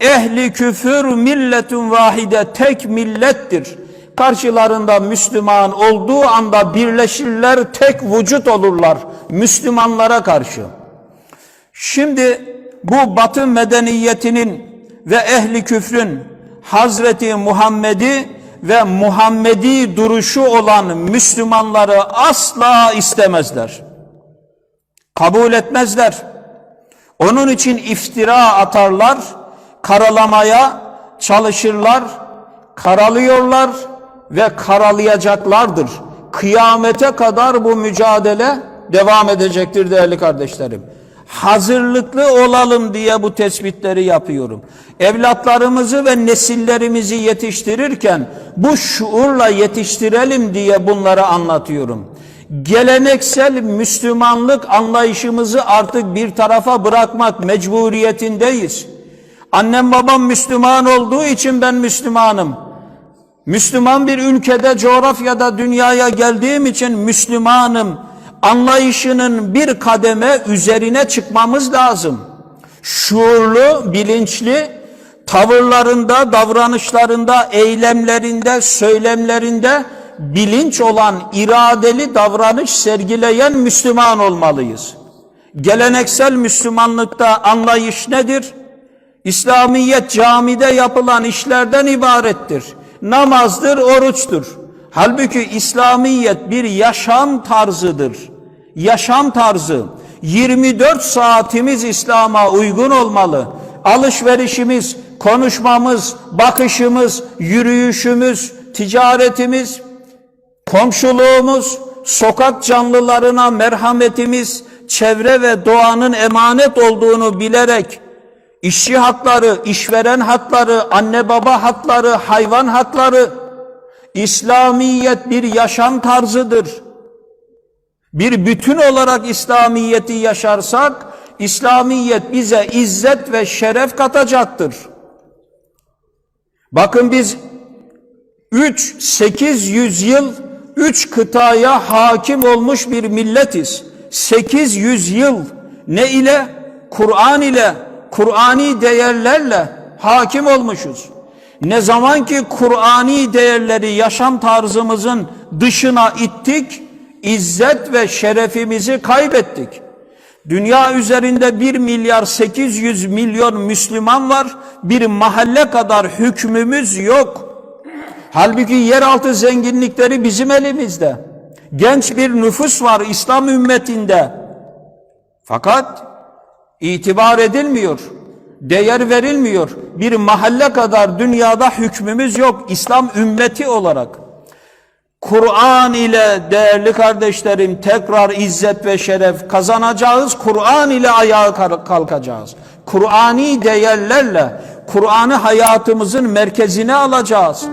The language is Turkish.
ehli küfür milletun vahide tek millettir. Karşılarında Müslüman olduğu anda birleşirler, tek vücut olurlar Müslümanlara karşı. Şimdi bu batı medeniyetinin ve ehli küfrün Hazreti Muhammed'i ve Muhammedi duruşu olan Müslümanları asla istemezler. Kabul etmezler. Onun için iftira atarlar, karalamaya çalışırlar, karalıyorlar ve karalayacaklardır. Kıyamete kadar bu mücadele devam edecektir değerli kardeşlerim. Hazırlıklı olalım diye bu tespitleri yapıyorum. Evlatlarımızı ve nesillerimizi yetiştirirken bu şuurla yetiştirelim diye bunları anlatıyorum. Geleneksel Müslümanlık anlayışımızı artık bir tarafa bırakmak mecburiyetindeyiz. Annem babam Müslüman olduğu için ben Müslümanım. Müslüman bir ülkede, coğrafyada dünyaya geldiğim için Müslümanım anlayışının bir kademe üzerine çıkmamız lazım. Şuurlu, bilinçli, tavırlarında, davranışlarında, eylemlerinde, söylemlerinde bilinç olan iradeli davranış sergileyen Müslüman olmalıyız. Geleneksel Müslümanlıkta anlayış nedir? İslamiyet camide yapılan işlerden ibarettir. Namazdır, oruçtur. Halbuki İslamiyet bir yaşam tarzıdır. Yaşam tarzı. 24 saatimiz İslam'a uygun olmalı. Alışverişimiz, konuşmamız, bakışımız, yürüyüşümüz, ticaretimiz, komşuluğumuz, sokak canlılarına merhametimiz, çevre ve doğanın emanet olduğunu bilerek işçi hakları, işveren hakları, anne baba hakları, hayvan hakları, İslamiyet bir yaşam tarzıdır. Bir bütün olarak İslamiyeti yaşarsak, İslamiyet bize izzet ve şeref katacaktır. Bakın biz 3 800 yıl 3 kıtaya hakim olmuş bir milletiz. 800 yıl ne ile? Kur'an ile, Kur'ani değerlerle hakim olmuşuz. Ne zaman ki Kur'ani değerleri yaşam tarzımızın dışına ittik, izzet ve şerefimizi kaybettik. Dünya üzerinde 1 milyar 800 milyon Müslüman var, bir mahalle kadar hükmümüz yok. Halbuki yeraltı zenginlikleri bizim elimizde. Genç bir nüfus var İslam ümmetinde. Fakat itibar edilmiyor değer verilmiyor. Bir mahalle kadar dünyada hükmümüz yok İslam ümmeti olarak. Kur'an ile değerli kardeşlerim tekrar izzet ve şeref kazanacağız. Kur'an ile ayağa kalkacağız. Kur'ani değerlerle Kur'an'ı hayatımızın merkezine alacağız.